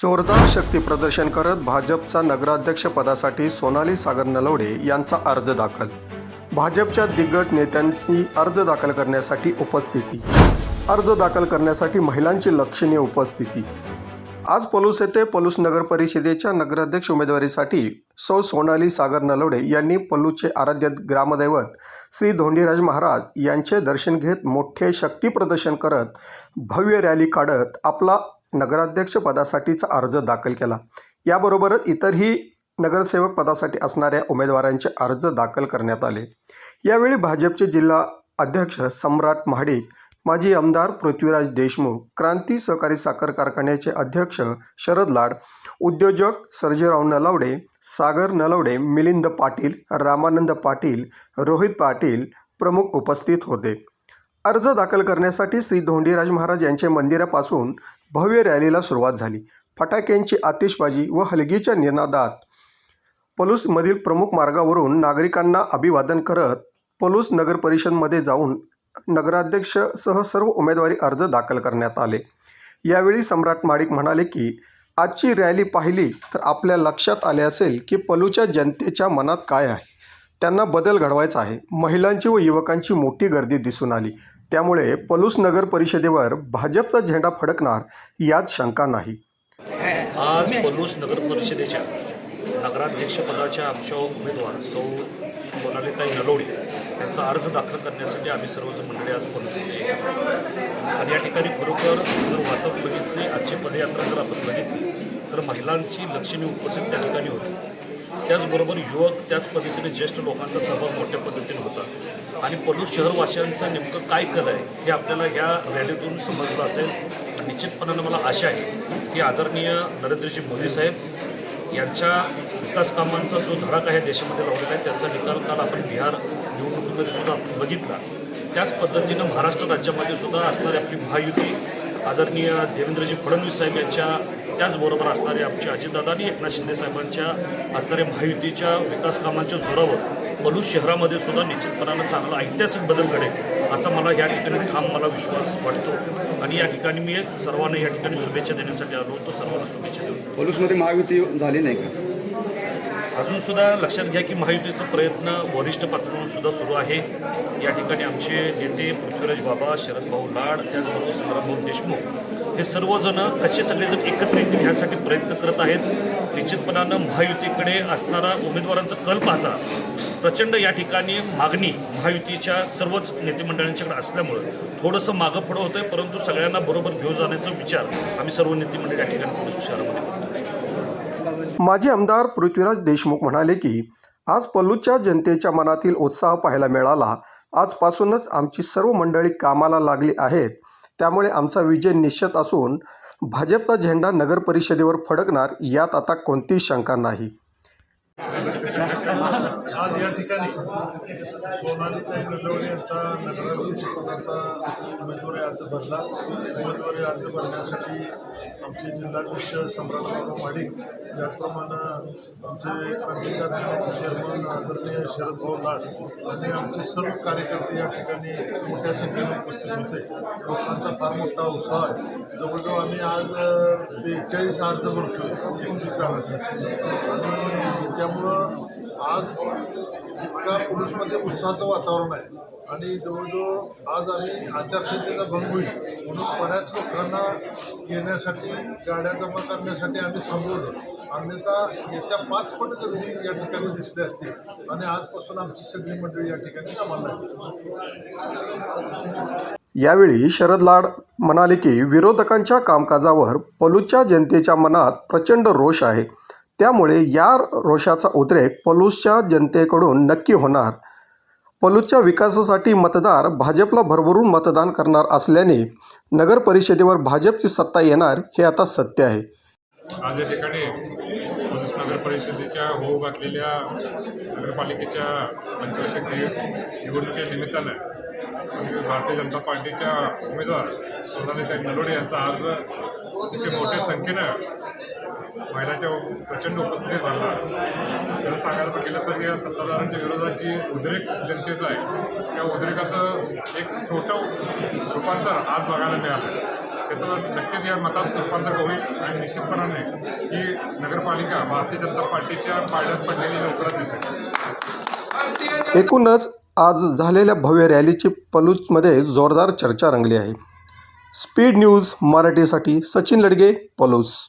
जोरदार शक्ती प्रदर्शन करत भाजपचा नगराध्यक्ष पदासाठी सोनाली सागर नलवडे यांचा अर्ज दाखल. भाजपच्या दिग्गज नेत्यांची अर्ज दाखल करण्यासाठी उपस्थिती. अर्ज दाखल करण्यासाठी महिलांची लक्षणीय उपस्थिती. आज पलूस येथे पलूस नगर परिषदेच्या नगराध्यक्ष उमेदवारीसाठी सौ सोनाली सागर नलवडे यांनी पलूसचे आराध्य ग्रामदैवत श्री धोंडीराज महाराज यांचे दर्शन घेत मोठे शक्ती प्रदर्शन करत भव्य रॅली काढत आपला नगराध्यक्षपदासाठीचा अर्ज दाखल केला. याबरोबरच इतरही नगरसेवक पदासाठी असणाऱ्या उमेदवारांचे अर्ज दाखल करण्यात आले. यावेळी भाजपचे जिल्हा अध्यक्ष सम्राट महाडिक माजी आमदार पृथ्वीराज देशमुख क्रांती सहकारी साखर कारखान्याचे अध्यक्ष शरद लाड उद्योजक सर्जेराव नलावडे सागर नलवडे मिलिंद पाटील रामानंद पाटील रोहित पाटील प्रमुख उपस्थित होते. अर्ज दाखल करण्यासाठी श्री धोंडीराज महाराज यांच्या मंदिरापासून भव्य रॅलीला सुरुवात झाली. फटाक्यांची आतिषबाजी व हलगीच्या निनादात पलूसमधील प्रमुख मार्गावरून नागरिकांना अभिवादन करत पलूस नगर परिषदमध्ये जाऊन नगराध्यक्षसह सर्व उमेदवारी अर्ज दाखल करण्यात आले. यावेळी सम्राट माडिक म्हणाले की आजची रॅली पाहिली तर आपल्या लक्षात आले असेल की पलूच्या जनतेच्या मनात काय आहे. त्यांना बदल घडवायचा आहे. महिलांची व युवकांची मोठी गर्दी दिसून आली. त्यामुळे पलूस नगर परिषदेवर भाजपचा झेंडा फडकणार यात शंका नाही. आज पलूस नगर परिषदेच्या नगराध्यक्षपदाच्या आमच्या उमेदवार सौ सोनालीताई नलोडे यांचा अर्ज दाखल करण्यासाठी आम्ही सर्वजण मंडळी आज पलूस आणि या ठिकाणी खरोखर जर वातावरण बघितली आजची पदयात्रा जर आपण बघितली तर महिलांची लक्षणीय उपस्थित त्या ठिकाणी होती. त्याचबरोबर युवक त्याच पद्धतीने ज्येष्ठ लोकांचा सहभाग मोठ्या पद्धतीने होता. आणि पलूस शहरवासियांचं नेमकं काय कल आहे हे आपल्याला ह्या रॅलीतून समजलं असेल. निश्चितपणानं मला आशा आहे की आदरणीय नरेंद्रजी मोदी साहेब यांच्या विकास कामांचा जो धडाक आहे देशामध्ये लावलेला आहे त्याचा निकाल काल आपण बिहार निवडणुकीमध्ये सुद्धा आपण बघितला. त्याच पद्धतीनं महाराष्ट्र राज्यामध्ये सुद्धा असणारी आपली महायुती आदरणीय देवेंद्रजी फडणवीस साहेब यांच्या त्याचबरोबर असणारे आमचे अजितदादा आणि एकनाथ शिंदे साहेबांच्या असणाऱ्या महायुतीच्या विकास कामांच्या जोरावर पलूस शहरामध्ये सुद्धा निश्चितपणानं चांगला ऐतिहासिक बदल घडेल असा मला या ठिकाणी ठाम मला विश्वास वाटतो. आणि या ठिकाणी मी सर्वांना या ठिकाणी शुभेच्छा देण्यासाठी आलो होतो. सर्वांना शुभेच्छा देऊ पलूसमध्ये महायुती झाली नाही का? अजून सुद्धा लक्षात घ्या की महायुतीचा प्रयत्न वरिष्ठ पातळीवर सुद्धा सुरू आहे. या ठिकाणी आमचे नेते पृथ्वीराज बाबा शरद भाऊ लाड त्याचबरोबर संग्रामभाऊ देशमुख हे सर्वजण कसे सगळेजण एकत्र येतील ह्यासाठी प्रयत्न करत आहेत. निश्चितपणानं महायुतीकडे असणारा उमेदवारांचा कल पाहता प्रचंड या ठिकाणी मागणी महायुतीच्या सर्वच नेते मंडळांच्याकडे असल्यामुळं थोडंसं मागं पुढं होतं आहे परंतु सगळ्यांना बरोबर घेऊन जाण्याचा विचार आम्ही सर्व नेते मंडळ या ठिकाणी पुढे शहरामध्ये करतो माजी आमदार पृथ्वीराज देशमुख म्हणाले की आज पल्लूच्या जनतेच्या मनातील उत्साह पाहायला मिळाला. आजपासूनच आमची सर्व मंडळी कामाला लागली आहेत. त्यामुळे आमचा विजय निश्चित असून भाजपचा झेंडा नगर परिषदेवर फडकणार यात आता कोणतीही शंका नाही. आज या ठिकाणी सोनाली साहेब नलवडे यांचा नगराध्यक्षपदाचा उमेदवारी अर्ज भरला. उमेदवारी अर्ज भरण्यासाठी आमचे जिल्हाध्यक्ष सम्राटराव माडिक त्याचप्रमाणे आमचे क्रांतिकारी चेअरमन आदरणीय शरदभाऊ लाड आणि आमचे सर्व कार्यकर्ते या ठिकाणी मोठ्या संख्येने उपस्थित होते. लोकांचा फार मोठा उत्साह आहे. जवळजवळ आम्ही आज बेचाळीस अर्ज भरतो एकवीस जाण्यासाठी आणि त्या आज इतका पुरुषमध्ये उत्साहाचं वातावरण आहे. आणि जवळजवळ आज आम्ही आचारसंहितेचा भंग होईल म्हणून बऱ्याच लोकांना येण्यासाठी गाड्या जमा करण्यासाठी आम्ही थांबवलं. अन्यथा याच्या पाच पट गर्दी या ठिकाणी दिसली असते आणि आजपासून आमची सगळी मंडळी या ठिकाणी कामाला यावेळी शरद लाड म्हणाले की विरोधकांच्या कामकाजावर पलूच्या जनतेच्या मनात प्रचंड रोष आहे. त्यामुळे या रोषाचा उद्रेक पलूसच्या जनतेकडून नक्की होणार. पलूसच्या विकासासाठी मतदार भाजपला भरभरून मतदान करणार असल्याने नगर परिषदेवर भाजपची सत्ता येणार हे आता सत्य आहे. आज या ठिकाणी पलूस नगर परिषदेच्या होऊ घातलेल्या नगरपालिकेच्या पंचवार्षिक निवडणुकीच्या निमित्तानं भारतीय जनता पार्टीच्या उमेदवार सोनालीताई नलोडे यांचा अर्ज अतिशय मोठ्या संख्येनं महिलांच्या प्रचंड उपस्थितीत झाला जर सांगायला गेलं तर या सत्ताधाऱ्यांच्या विरोधात जी उद्रेक जनतेचा आहे. त्या उद्रेकाचं एक छोटं रूपांतर आज बघायला मिळालं. त्याचं नक्कीच या मतात रूपांतर होईल आणि निश्चितपणाने ही नगरपालिका भारतीय जनता पार्टीच्या पाळण्यात पडलेली लवकरच दिसेल. एकूणच आज झालेल्या भव्य रॅलीची पलूसमध्ये जोरदार चर्चा रंगली आहे. स्पीड न्यूज मराठीसाठी सचिन लडगे पलूस.